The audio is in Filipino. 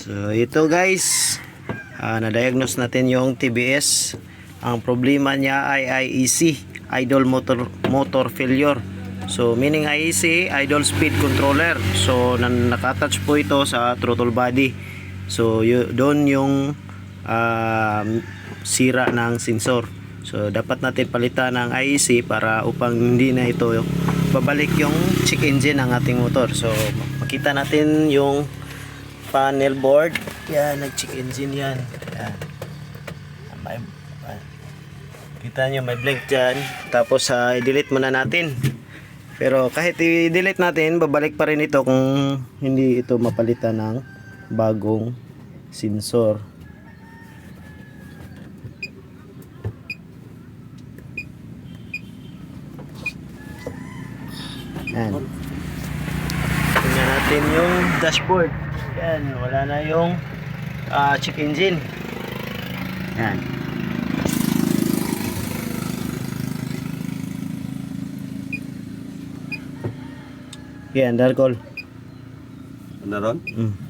So ito guys, ah, na-diagnose natin yung TBS. Ang problema niya ay IEC, idle motor motor failure. So meaning IEC, idle speed controller. So nakatouch po ito sa throttle body. So doon yung ah, sira ng sensor. So dapat natin palitan ng IEC para upang hindi na ito babalik yung check engine ng ating motor. So makita natin yung panel board. Yan, nag-check engine yan. Yan. May, ah, kita nyo may blank dyan. Tapos ah, i-delete muna natin. Pero kahit i-delete natin, babalik pa rin ito kung hindi ito mapalitan ng bagong sensor. Yan. Tingnan natin yung dashboard. Yan, wala na yung ah, check engine. Yan. Yan, darkol. Naron? Mm.